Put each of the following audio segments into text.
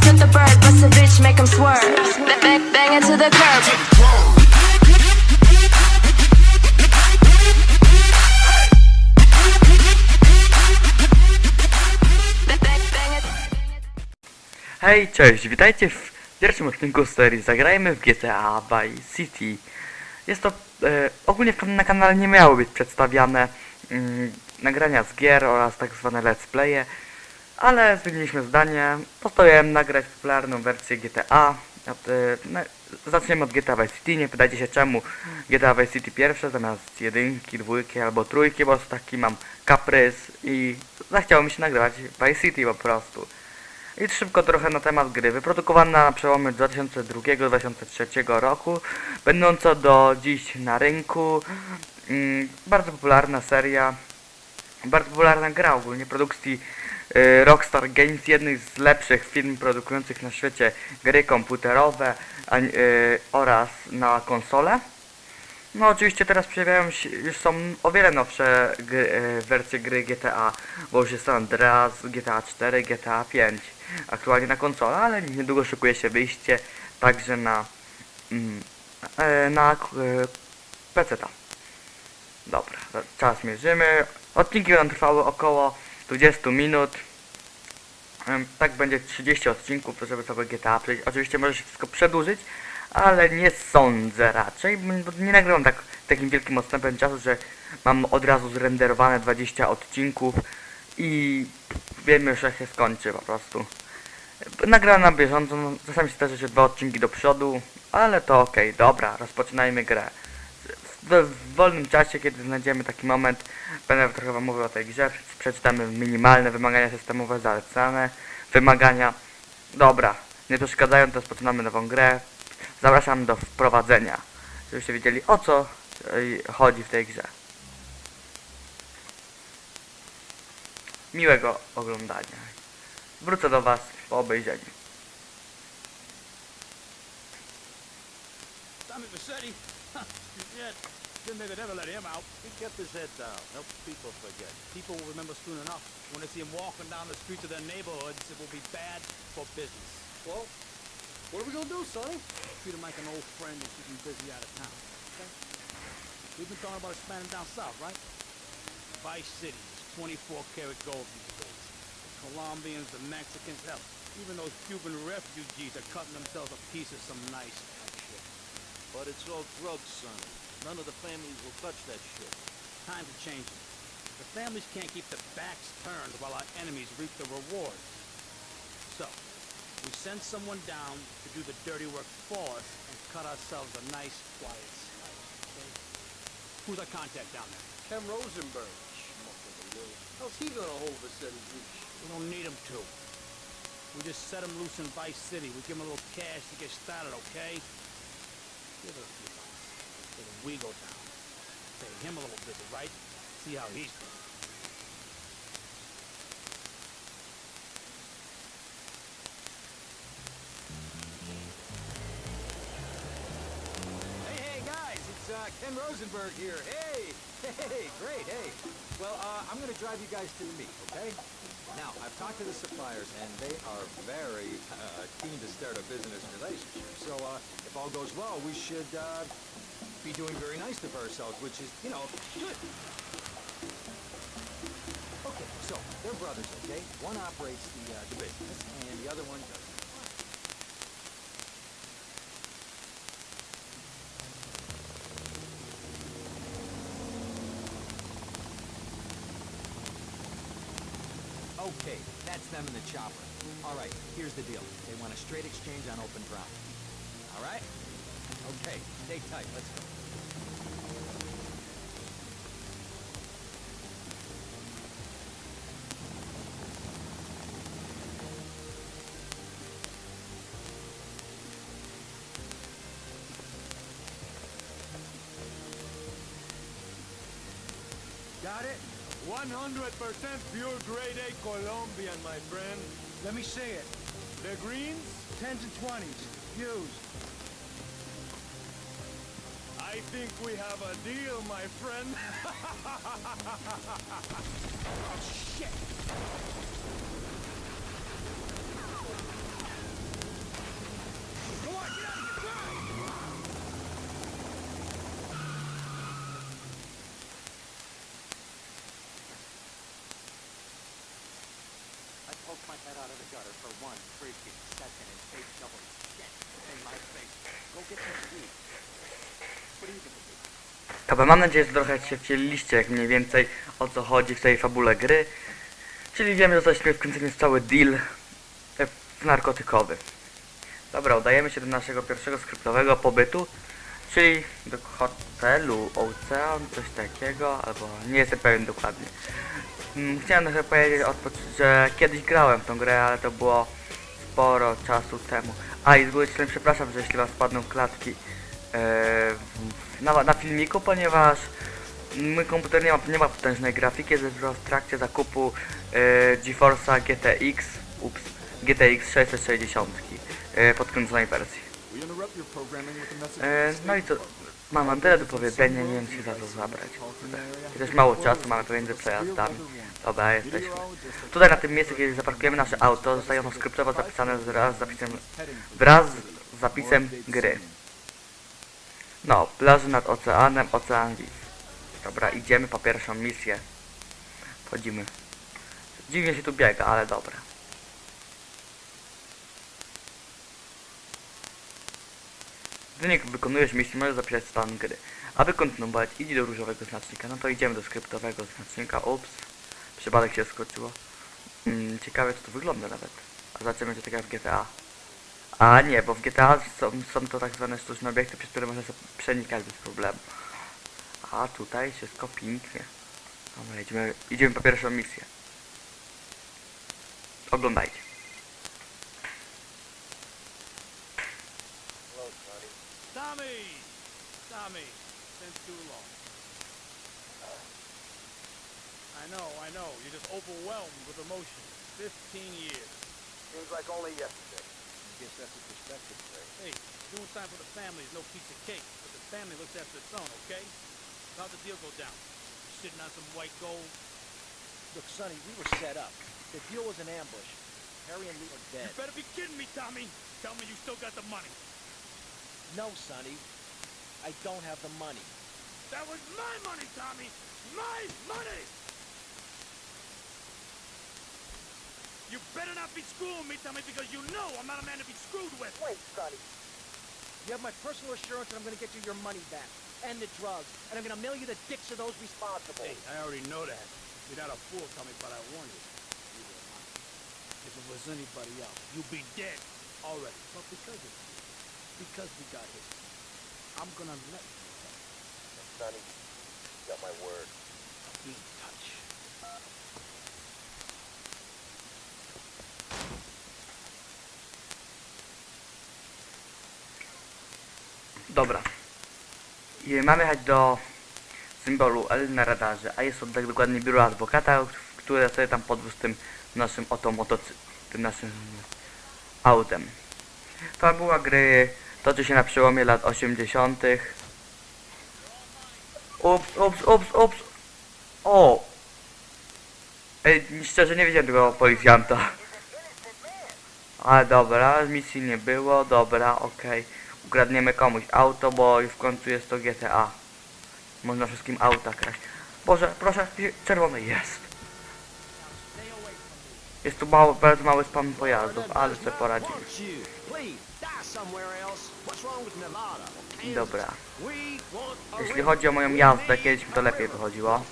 the bird, bust a bitch, make him swerve. Bang, bang, bang the. Hej, cześć, witajcie w pierwszym odcinku serii Zagrajmy w GTA Vice City. Jest to, e, ogólnie na kanale nie miały być przedstawiane mm, nagrania z gier oraz tak zwane let's playe, ale zmieniliśmy zdanie, postanowiłem nagrać popularną wersję GTA. E, na, zaczniemy od GTA Vice City, nie pytajcie się czemu GTA Vice City pierwsze zamiast jedynki, dwójki albo trójki, bo taki mam kaprys i zachciało mi się nagrywać Vice City po prostu. I szybko trochę na temat gry. Wyprodukowana na przełomie 2002-2003 roku, będąca do dziś na rynku. Mm, bardzo popularna seria, bardzo popularna gra ogólnie produkcji y, Rockstar Games, jednych z lepszych firm produkujących na świecie gry komputerowe y, oraz na konsole. No oczywiście teraz pojawiają się, już są o wiele nowsze gry, e, wersje gry GTA, bo już jest Andreas, GTA 4, GTA 5 aktualnie na konsolę, ale niedługo szykuje się wyjście także na mm, e, na e, PC-ta. Dobra, czas mierzymy. Odcinki będą trwały około 20 minut. Tak będzie 30 odcinków, żeby sobie GTA przejść. Oczywiście może się wszystko przedłużyć, ale nie sądzę raczej, nie nagrywam tak takim wielkim odstępem czasu, że mam od razu zrenderowane 20 odcinków i wiem już jak się skończy po prostu. Nagrałem na bieżąco, no, czasami się zdarza się dwa odcinki do przodu, ale to okej, dobra, rozpoczynajmy grę. W, wolnym czasie, kiedy znajdziemy taki moment, będę trochę wam mówił o tej grze, przeczytamy minimalne wymagania systemowe zalecane, wymagania. Dobra, nie przeszkadzając, rozpoczynamy nową grę. Zapraszam do wprowadzenia, żebyście wiedzieli o co chodzi w tej grze. Miłego oglądania. Wrócę do Was po obejrzeniu. Tommy Vassetti? Shit. Didn't think I'd ever let him out. He kept his head down. Help people forget. People will remember soon enough. When they see him walking down the streets of their neighborhoods, it will be bad for business. Well, what are we gonna do, Sonny? Treat him like an old friend and keep him busy out of town. Okay? We've been talking about expanding down south, right? Vice City is 24 karat gold these days. The Colombians, the Mexicans, hell, even those Cuban refugees are cutting themselves a piece of some nice. But it's all drugs, Sonny. None of the families will touch that shit. Times are changing. The families can't keep their backs turned while our enemies reap the rewards. So, we send someone down to do the dirty work for us and cut ourselves a nice, quiet slice. Okay? Who's our contact down there? Ken Rosenberg. Schmuck of a will. How's he gonna hold Vassetti's reach? We don't need him to. We just set him loose in Vice City. We give him a little cash to get started, okay? Give us a down. Pay him a little visit, right? See how he's doing. Hey, hey, guys, it's uh, Ken Rosenberg here. Hey, hey, great, hey. Well, uh, I'm gonna drive you guys to the meet, okay? Now, I've talked to the suppliers, and they are very uh, keen to start a business relationship. So, uh, if all goes well, we should uh, be doing very nicely for ourselves, which is, you know, good. Okay, so they're brothers, okay? One operates the uh, the business, and the other one doesn't. Okay, that's them in the chopper. All right, here's the deal. They want a straight exchange on open ground. All right? Okay, stay tight. Let's go. Got it? 100% pure grade A Colombian, my friend. Let me see it. The greens, 10s and 20s. Used. I think we have a deal, my friend. Oh, shit! Dobra, mam nadzieję, że trochę się wcieliliście jak mniej więcej o co chodzi w tej fabule gry. Czyli wiemy, że jesteśmy wkręceni w cały deal e, narkotykowy. Dobra, udajemy się do naszego pierwszego skryptowego pobytu, czyli do hotelu Ocean, coś takiego, albo nie jestem pewien dokładnie. Mm, Chciałem trochę powiedzieć, że kiedyś grałem w tą grę, ale to było sporo czasu temu. A i z góry przepraszam, że jeśli was spadną klatki e, na, na filmiku, ponieważ mój komputer nie ma, nie ma potężnej grafiki, jest w trakcie zakupu e, GTX, ups, GTX 660 e, podkręconej wersji. E, no i co, mam, mam tyle do powiedzenia, nie wiem czy za to zabrać. Też mało czasu mamy pomiędzy przejazdami. Dobra, jesteśmy. Tutaj na tym miejscu, kiedy zaparkujemy nasze auto, zostaje ono skryptowo zapisane wraz z zapisem, wraz z zapisem gry. No, plaży nad oceanem, ocean Wiz. Dobra, idziemy po pierwszą misję. Wchodzimy. Dziwnie się tu biega, ale dobra. Gdy wykonujesz misję, możesz zapisać stan gry. Aby kontynuować, idź do różowego znacznika. No to idziemy do skryptowego znacznika. Ups. Przypadek się skoczyło. Mm, ciekawe, czy to wygląda nawet. A zobaczymy, będzie tak jak w GTA. A nie, bo w GTA są, są to tak zwane sztuczne obiekty, przez które można sobie przenikać bez problemu. A tutaj wszystko pięknie. Dobra, idziemy, idziemy po pierwszą misję. Oglądajcie. Tommy, since too long. I know, I know. You're just overwhelmed with emotion. Fifteen years. Seems like only yesterday. I guess that's a perspective thing. Hey, doing time for the family is no piece of cake, but the family looks after its own, okay? How'd the deal go down? Sitting on some white gold? Look, Sonny, we were set up. The deal was an ambush. Harry and Lee are dead. You better be kidding me, Tommy! Tell me you still got the money. No, Sonny. I don't have the money. That was my money, Tommy! My money! You better not be screwing me, Tommy, because you know I'm not a man to be screwed with. Wait, Scotty. You have my personal assurance that I'm going to get you your money back. And the drugs. And I'm going to mail you the dicks of those responsible. Hey, I already know that. You're not a fool, Tommy, but I warn you. Neither am I. If it was anybody else, you'd be dead already. But because of you, because we got hit, I'm gonna let you. Sonny, you got my word. Be in touch. Dobra. I mamy jechać do symbolu L na radarze, a jest to tak dokładnie biuro adwokata, które sobie tam podwiózł tym naszym oto motocy... tym naszym autem. Fabuła gry toczy się na przełomie lat 80. Ups, ups, ups, ups. O! Ej, szczerze nie wiedziałem tego policjanta. Ale dobra, misji nie było, dobra, okej. Ukradniemy komuś auto, bo w końcu jest to GTA. Można wszystkim auta kraść. Boże, proszę, czerwony jest. Jest tu mało, bardzo mały spam pojazdów, ale sobie poradzimy. Dobra. Jeśli chodzi o moją jazdę, kiedyś mi to lepiej wychodziło.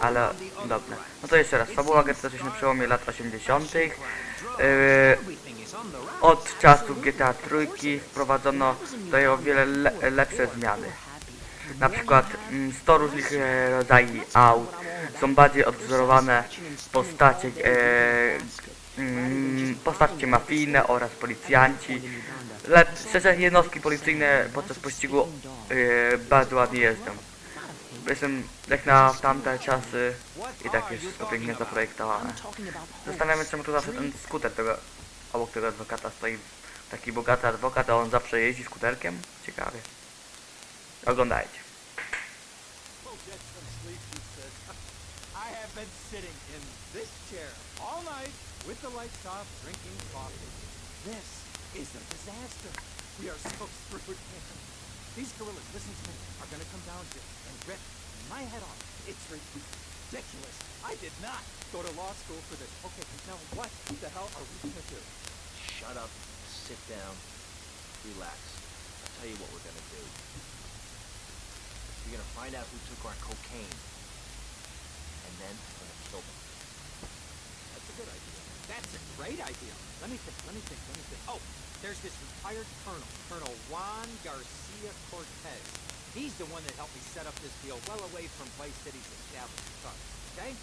Ale dobra. No to jeszcze raz, fabuła się na przełomie lat 80. Yy, od czasów GTA trójki wprowadzono tutaj o wiele le lepsze zmiany. Na przykład mm, 100 różnych e, rodzajów aut. Są bardziej odwzorowane postacie, e, mm, postacie mafijne oraz policjanci. Le szczerze jednostki policyjne podczas pościgu e, bardzo ładnie jeżdżą. Jestem jak na tamte czasy i tak jest wszystko pięknie zaprojektowane. Zastanawiam się czemu tu zawsze ten skuter tego, obok tego adwokata stoi taki bogaty adwokat, a on zawsze jeździ skuterkiem? Ciekawie. Oglądajcie. Been sitting in this chair all night with the lights off, drinking coffee. This is a disaster. We are so screwed, man. These gorillas, listen to me, are gonna come down here and rip my head off. It's ridiculous. I did not go to law school for this. Okay, now what the hell are we gonna do? Shut up, sit down, relax. I'll tell you what we're gonna do. We're gonna find out who took our cocaine. And then. That's a good idea. That's a great idea. Let me think, let me think, let me think. Oh, there's this retired colonel, Colonel Juan Garcia Cortez. He's the one that helped me set up this deal well away from Vice City's established thugs, okay?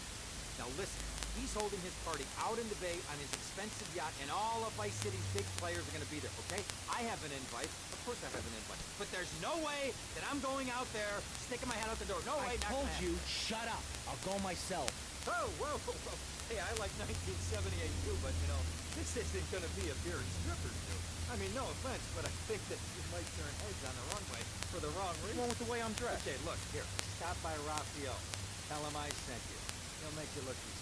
Now listen, he's holding his party out in the bay on his expensive yacht, and all of Vice City's big players are gonna be there, okay? I have an invite. Of course I have an invite. But there's no way that I'm going out there, sticking my head out the door. No way, I told you, shut up. I'll go myself. Oh, whoa, whoa, whoa. Hey, I like 1978 too, but you know, this isn't gonna be a beer and strippers do. I mean, no offense, but I think that you might turn heads on the runway for the wrong reason. Wrong with the way I'm dressed. Okay, look, here, stop by Raphael. Tell him I sent you. He'll make you look respectable.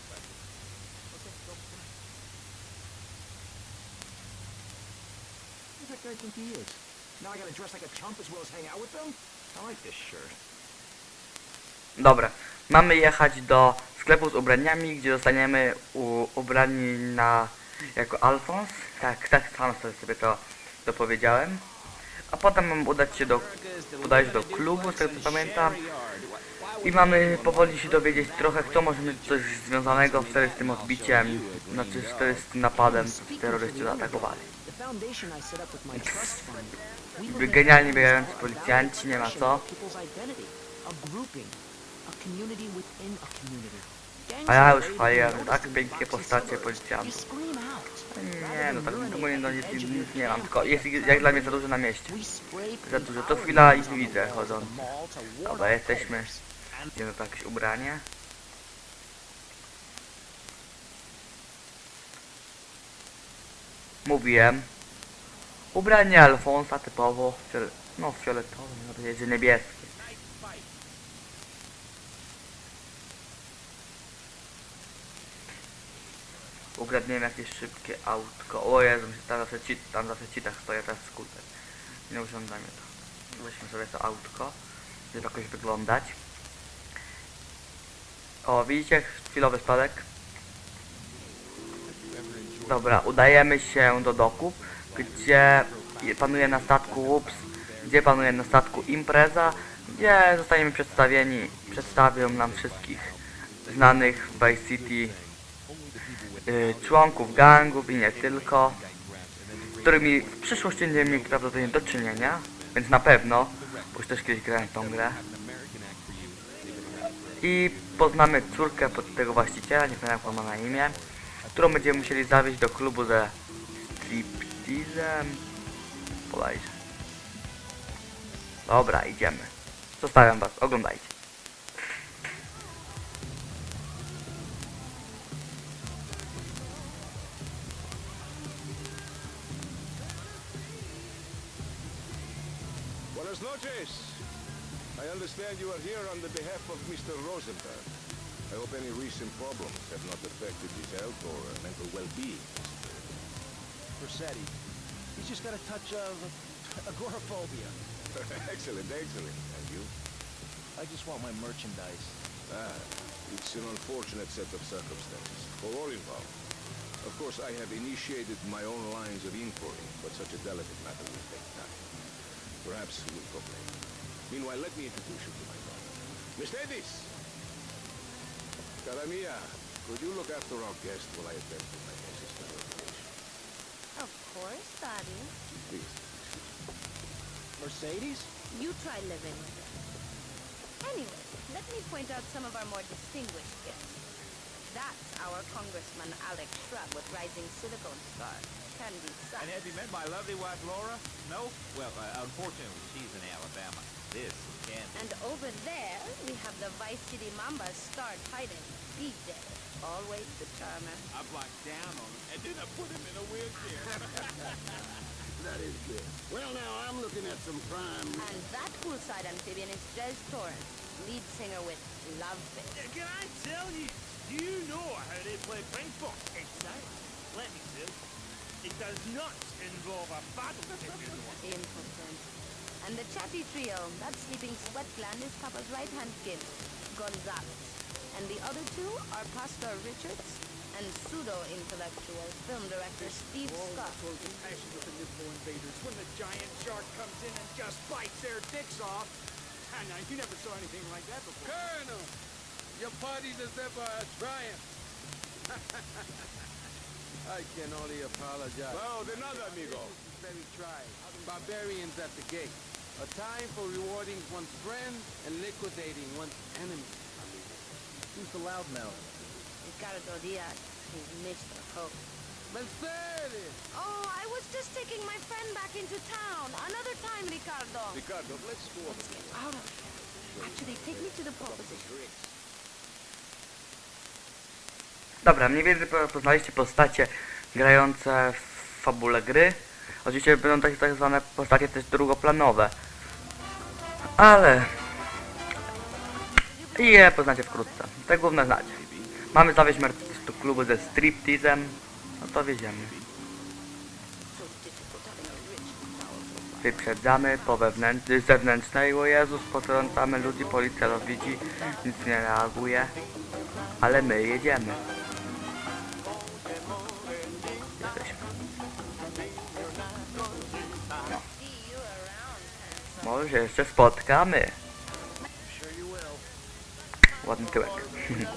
Who guy think he is? Now I gotta dress like a chump as well as hang out with them? I like this shirt. Dobra, mamy jechać do sklepu z ubraniami, gdzie zostaniemy u, ubrani na jako Alfons. Tak, tak, sam sobie, to, to powiedziałem. A potem mam udać się do, udać do klubu, z tego co pamiętam. I mamy powoli się dowiedzieć trochę, kto może mieć coś związanego wtedy z tym odbiciem, znaczy z tym napadem, terroryści zaatakowali. At genialnie biegający policjanci, nie ma co. A ja już notices tak pięknie postacie policjantów. Nie, no tak ogólnie no, nic, nic, nie mam, tylko jest ich- jak dla mnie za dużo na mieście. Za dużo, to chwila i on the widzę chodząc. Dobra, jesteśmy. Idziemy to jakieś ubranie. Mówiłem. Ubranie Alfonsa typowo, fiole, no fioletowe, no jest niebieskie. Ukradniemy jakieś szybkie autko. O Jezu, tam zawsze ci, tam zawsze ci tak stoję, teraz skuter. Nie usiądamy to. Weźmy sobie to autko, żeby jakoś wyglądać. O, widzicie? Chwilowy spadek. Dobra, udajemy się do doku, gdzie panuje na statku Ups, gdzie panuje na statku impreza, gdzie zostaniemy przedstawieni, przedstawią nam wszystkich znanych w Vice City y, członków gangów i nie tylko, z którymi w przyszłości będziemy mieli prawdopodobnie do czynienia, więc na pewno, bo już też kiedyś grałem w tą grę. I poznamy córkę pod tego właściciela, nie pamiętam jak ma na imię, którą będziemy musieli zawieźć do klubu ze striptizem. Podajcie. Dobra, idziemy. Zostawiam was, oglądajcie. Buenas noches. I understand you are here on the behalf of Mr. Rosenberg. I hope any recent problems have not affected his health or uh, mental well-being. Rossetti. He's just got a touch of agoraphobia. excellent, excellent. And you? I just want my merchandise. Ah, it's an unfortunate set of circumstances for all involved. Of course, I have initiated my own lines of inquiry, but such a delicate matter will take time. Perhaps we'll talk later. Meanwhile, let me introduce you to my daughter. Miss Davis! Cara mia, could you look after our guest while I attend to my necessary obligations? Of course, Daddy. Please. Mercedes? You try living with it. Anyway, let me point out some of our more distinguished guests. That's our Congressman Alex Shrub with rising silicone scar. Can be such. And have you met my lovely wife, Laura? No? Well, uh, unfortunately, she's in Alabama. This is Kansas. And over there, we have the Vice City Mamba's star titan, BJ. Always the charmer. I blocked down on him and then I put him in a wheelchair. That is good. Well, now, I'm looking at some prime... And that poolside amphibian is Jez Torrance, lead singer with Love Fist. Can I tell you? Do you know how they play ping pong? Exactly. Let me tell you. It does not involve a battle, if you know. Impotent. And the chatty trio, that sleeping sweat gland is Papa's right-hand gimp, Gonzalez. And the other two are Pastor Richards and pseudo-intellectual film director Steve Scott. Passion with the nipple invaders when the giant shark comes in and just bites their dicks off. Ah, now, you never saw anything like that before. Colonel, your party deserve a triumph. I can only apologize. Well, de nada, amigo. This is very trying. Barbarians at the gate. A time for rewarding one's friend and liquidating one's enemy. Who's the loudmouth? Ricardo Diaz, he's Mr. Hope. Mercedes! Oh, I was just taking my friend back into town. Another time, Ricardo. Ricardo, let's go Let's get out of here. Actually, take me to the pole position. Dobra, mniej więcej po- poznaliście postacie grające w fabule gry. Oczywiście będą takie tak zwane postacie też drugoplanowe. Ale... I je poznacie wkrótce. Te główne znacie. Mamy zawieźć Mercedes do klubu ze striptizem. No to powerful Wyprzedzamy po wewnętrznej, zewnętrznej, o Jezus, potrącamy ludzi, policja to widzi, nic nie reaguje, ale my jedziemy. Jesteśmy. Handsome. Może jeszcze spotkamy. Ładny tyłek.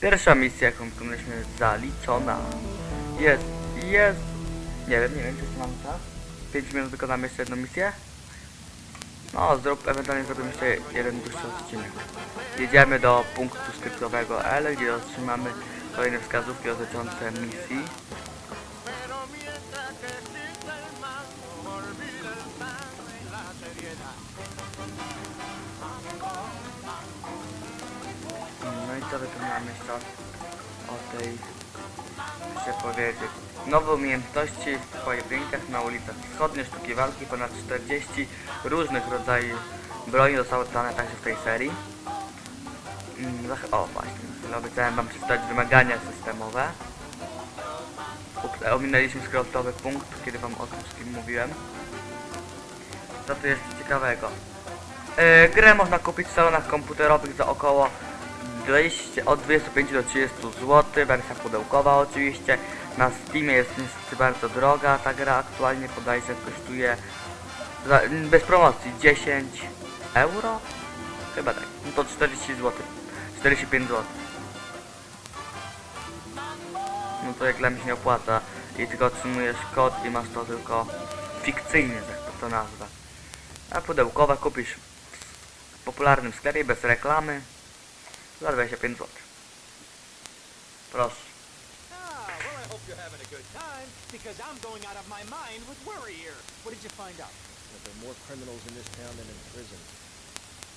Pierwsza misja, jaką wykonaliśmy, zaliczona. Jest, jest. Nie wiem, nie wiem, czy mam czas. 5 minut wykonamy jeszcze jedną misję. No, zrób, ewentualnie zrobimy jeszcze jeden dłuższy odcinek. Jedziemy do punktu skryptowego L, gdzie otrzymamy kolejne wskazówki dotyczące misji. No i co wykonamy jeszcze o tej, się powiedzieć. Nowe umiejętności w pojedynkach na ulicach wschodnich, sztuki walki, ponad 40 różnych rodzajów broni zostało dodane także w tej serii. Mm, zach- O właśnie, obiecałem wam przeczytać wymagania systemowe. Ominęliśmy skrótowy punkt, kiedy wam o tym wszystkim mówiłem. Co tu jest ciekawego? E, grę można kupić w salonach komputerowych za około 200, od 25 do 30 zł, wersja pudełkowa oczywiście. Na Steamie jest niestety bardzo droga, ta gra aktualnie podajże kosztuje za, bez promocji 10 euro? Chyba tak, no to 40 zł, 45 zł. No to jak dla mnie się nie opłaca i tylko otrzymujesz kod i masz to tylko fikcyjnie, tak to, to nazwę. A pudełkowe kupisz w popularnym sklepie bez reklamy za 25 zł. Proszę. Ah, well, I hope you're having a good time, because I'm going out of my mind with worry here. What did you find out? That there are more criminals in this town than in prison.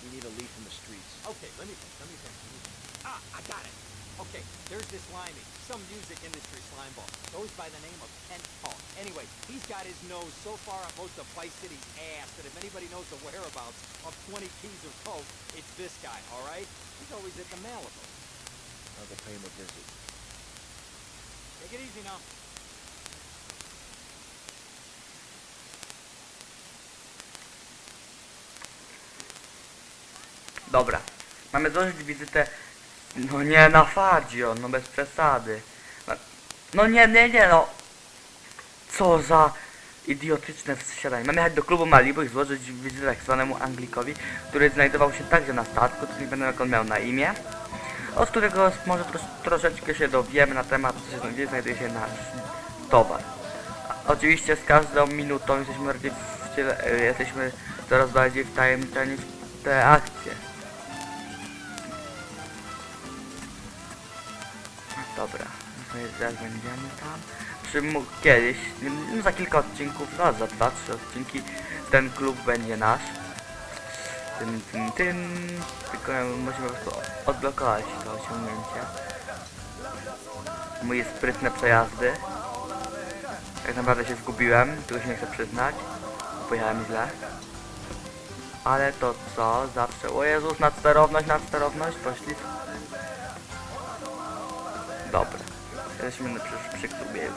We need a lead from the streets. Okay, let me think, let me think. Ah, I got it. Okay, there's this limey, some music industry slimeball. Goes by the name of Kent Paul. Anyway, he's got his nose so far up most of Vice City's ass that if anybody knows the whereabouts of 20 keys of coke, it's this guy, all right? He's always at the Malibu. I'll go pay him a visit. Take it easy now. Dobra. Mamy złożyć wizytę. No nie na Fadzio, no bez przesady. No nie, nie, nie, no. Co za idiotyczne wsiadanie. Mamy jechać do klubu Malibu i złożyć wizytę tak zwanemu Anglikowi, który znajdował się także na statku, to nie będę jak on miał na imię. Od którego może trosz, troszeczkę się dowiemy na temat, co się, gdzie znajduje się nasz towar. A, oczywiście z każdą minutą jesteśmy bardziej w ciele, e, jesteśmy coraz bardziej wtajemniczeni w te akcje. Dobra, zaraz będziemy tam. Czy mógł kiedyś, no za kilka odcinków, no za dwa, trzy odcinki, ten klub będzie nasz. Tym, tym, tym. Tylko musimy po prostu odblokować to osiągnięcie. Moje sprytne przejazdy. Tak naprawdę się zgubiłem, tylko się nie chcę przyznać. Pojechałem źle. Ale to co? Zawsze... O Jezus, nadsterowność, nadsterowność, poślizg. Dobra jesteśmy na przy, przy klubie już.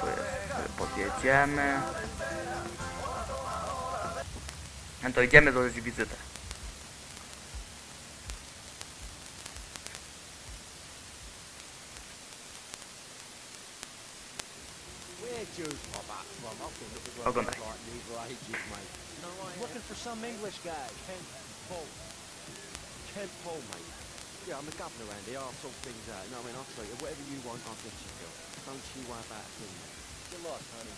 Tu jest, e, podjedziemy. No to idziemy do wizytę. Oglądaj. Looking for some English guy. Kent Kent mate. Yeah, I'm the governor Andy. I'll sort things out. You know what I mean? I'll treat you. Whatever you want, I'll get you, Bill. Don't you worry about a thing. Get lost, honey.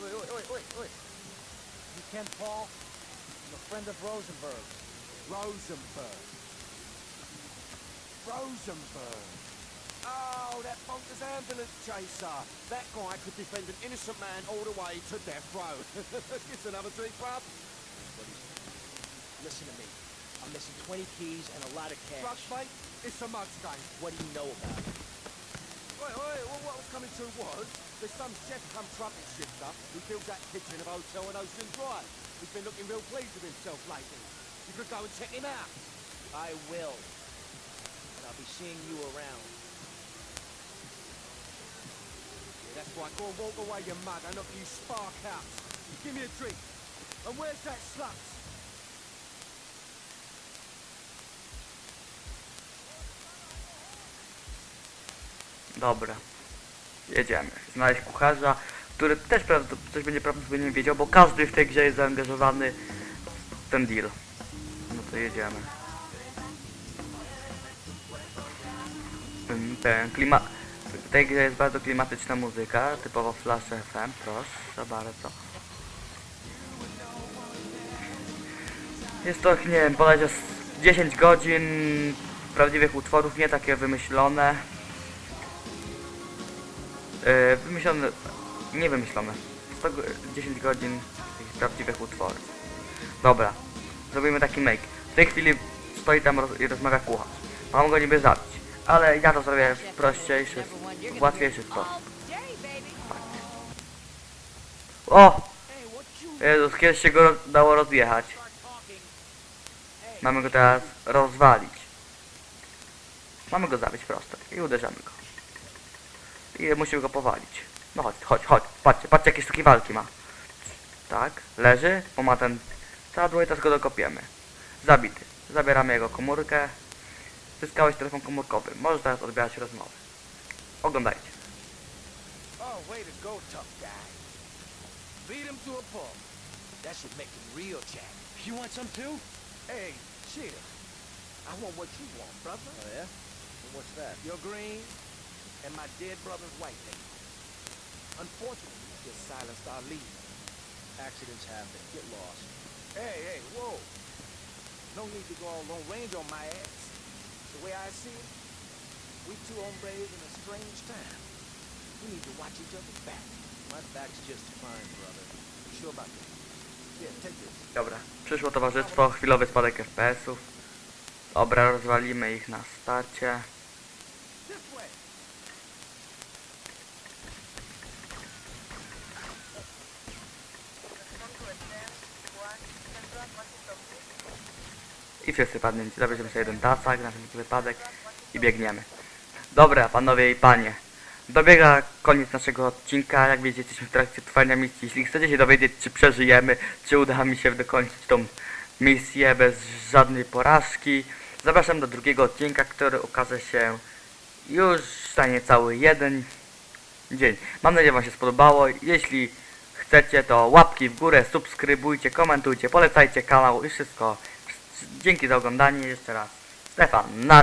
Wait, wait, wait, wait, wait. You Ken Paul? I'm a friend of Rosenberg. Rosenberg. Rosenberg. Oh, that bonkers ambulance chaser. That guy could defend an innocent man all the way to death row. it's another drink, bruv. Listen to me. I'm missing 20 keys and a lot of cash. Mate? It's a mug's game. What do you know about it? Wait, wait, well, what was coming to was, there's some chef come trumpet shifter who built that kitchen of hotel on Ocean Drive. He's been looking real pleased with himself lately. You could go and check him out. I will. And I'll be seeing you around. Yeah, that's right. Go and walk away, you mug, and not you spark out. Give me a drink. And where's that slut? Dobra. Jedziemy. Znaleźć kucharza, który też coś będzie prawdopodobnie wiedział, bo każdy w tej grze jest zaangażowany w ten deal. No to jedziemy. Ten, ten klima... W tej grze jest bardzo klimatyczna muzyka, typowo Flash FM, proszę bardzo. Jest to, nie wiem, bodajże z 10 godzin prawdziwych utworów, nie takie wymyślone. Yy, wymyślone, nie wymyślone. 100, go- 10 godzin takich prawdziwych utworów. Dobra, zrobimy taki make. W tej chwili stoi tam roz, i rozmawia kucharz. Mam go niby zabić, ale ja to zrobię w prostszy, w łatwiejszy sposób. O! Jezus, kiedyś się go dało rozjechać. Mamy go teraz rozwalić. Mamy go zabić prosto i uderzamy go. I musimy go powalić. No chodź, chodź, chodź. Patrzcie, patrzcie jakie sztuki walki ma. Tak, leży, bo ma ten sadło i teraz go dokopiemy. Zabity. Zabieramy jego komórkę. Zyskałeś telefon komórkowy. Możesz teraz odbierać rozmowy. Oglądajcie. Oh, way to go, tough guy. Beat him to a pulp. That should make him real jack. You want some too? Hey, shit. I want what you want, brother. Oh, yeah? What's that? Your green and my dead brother's white thing. Unfortunately, you just silenced our lead. Accidents happen. Get lost. Hey, hey, whoa. No need to go all long range on my ass. The way I see it, we two hombres in a strange time. We need to watch each other's back. My back's just fine, brother. You sure about that? Here, take this. Dobra, przyszło towarzystwo, chwilowy spadek FPS-ów. Dobra, rozwalimy ich na starcie. I wszyscy padnięci. Zabierzemy sobie jeden tasak na ten wypadek i biegniemy. Dobra, panowie i panie. Dobiega koniec naszego odcinka. Jak wiecie, jesteśmy w trakcie trwania misji. Jeśli chcecie się dowiedzieć, czy przeżyjemy, czy uda mi się dokończyć tą misję bez żadnej porażki, zapraszam do drugiego odcinka, który ukaże się już za niecały jeden dzień. Mam nadzieję, Wam się spodobało. Jeśli chcecie, to łapki w górę, subskrybujcie, komentujcie, polecajcie kanał i wszystko. Dzięki za oglądanie jeszcze raz. Stefan, na